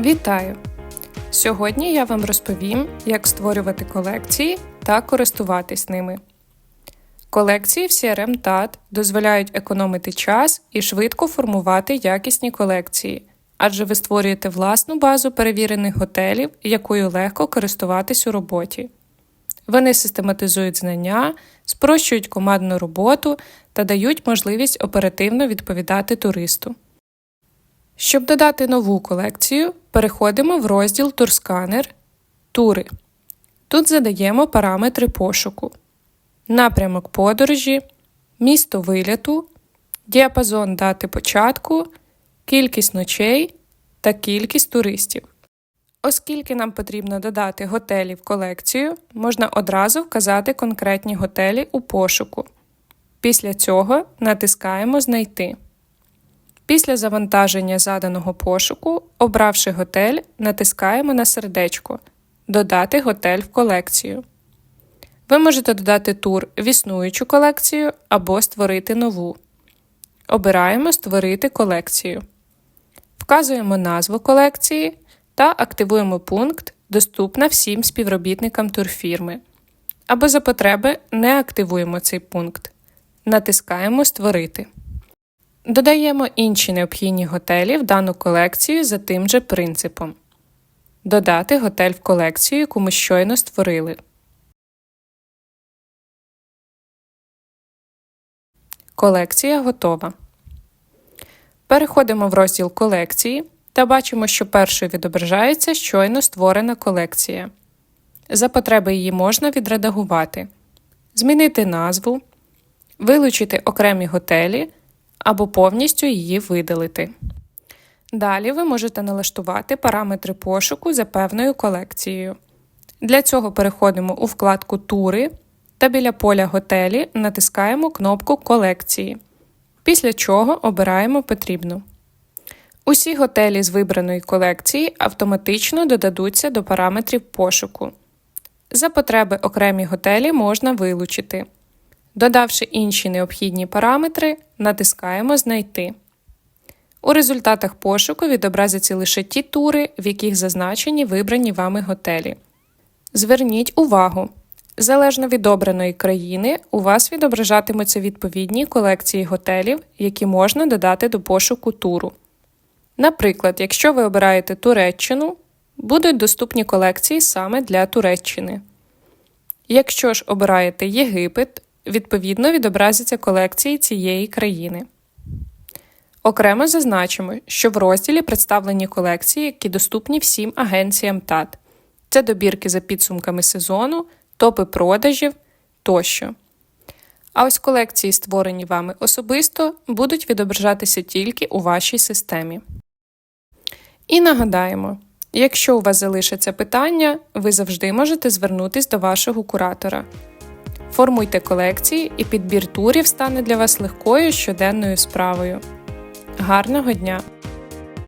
Вітаю! Сьогодні я вам розповім, як створювати колекції та користуватись ними. Колекції в CRM TAT дозволяють економити час і швидко формувати якісні колекції, адже ви створюєте власну базу перевірених готелів, якою легко користуватись у роботі. Вони систематизують знання, спрощують командну роботу та дають можливість оперативно відповідати туристу. Щоб додати нову колекцію, переходимо в розділ Турсканер Тури. Тут задаємо параметри пошуку, напрямок подорожі, місто виліту, діапазон дати початку, кількість ночей та кількість туристів. Оскільки нам потрібно додати готелі в колекцію, можна одразу вказати конкретні готелі у пошуку. Після цього натискаємо Знайти. Після завантаження заданого пошуку, обравши готель, натискаємо на сердечко Додати готель в колекцію. Ви можете додати тур в існуючу колекцію або створити нову. Обираємо Створити колекцію. Вказуємо назву колекції та активуємо пункт Доступна всім співробітникам турфірми. Або за потреби не активуємо цей пункт. Натискаємо Створити. Додаємо інші необхідні готелі в дану колекцію за тим же принципом. Додати готель в колекцію, яку ми щойно створили. Колекція готова. Переходимо в розділ колекції та бачимо, що першою відображається щойно створена колекція. За потреби її можна відредагувати, змінити назву, вилучити окремі готелі або повністю її видалити. Далі ви можете налаштувати параметри пошуку за певною колекцією. Для цього переходимо у вкладку Тури та біля поля готелі натискаємо кнопку Колекції, після чого обираємо потрібну. Усі готелі з вибраної колекції автоматично додадуться до параметрів пошуку. За потреби окремі готелі можна вилучити. Додавши інші необхідні параметри, натискаємо Знайти. У результатах пошуку відобразяться лише ті тури, в яких зазначені вибрані вами готелі. Зверніть увагу! Залежно від обраної країни, у вас відображатимуться відповідні колекції готелів, які можна додати до пошуку туру. Наприклад, якщо ви обираєте Туреччину, будуть доступні колекції саме для Туреччини. Якщо ж обираєте Єгипет, відповідно відобразяться колекції цієї країни. Окремо зазначимо, що в розділі представлені колекції, які доступні всім агенціям ТАТ. Це добірки за підсумками сезону, топи продажів тощо. А ось колекції, створені вами особисто, будуть відображатися тільки у вашій системі. І нагадаємо, якщо у вас залишаться питання, ви завжди можете звернутися до вашого куратора. Формуйте колекції, і підбір турів стане для вас легкою щоденною справою. Гарного дня!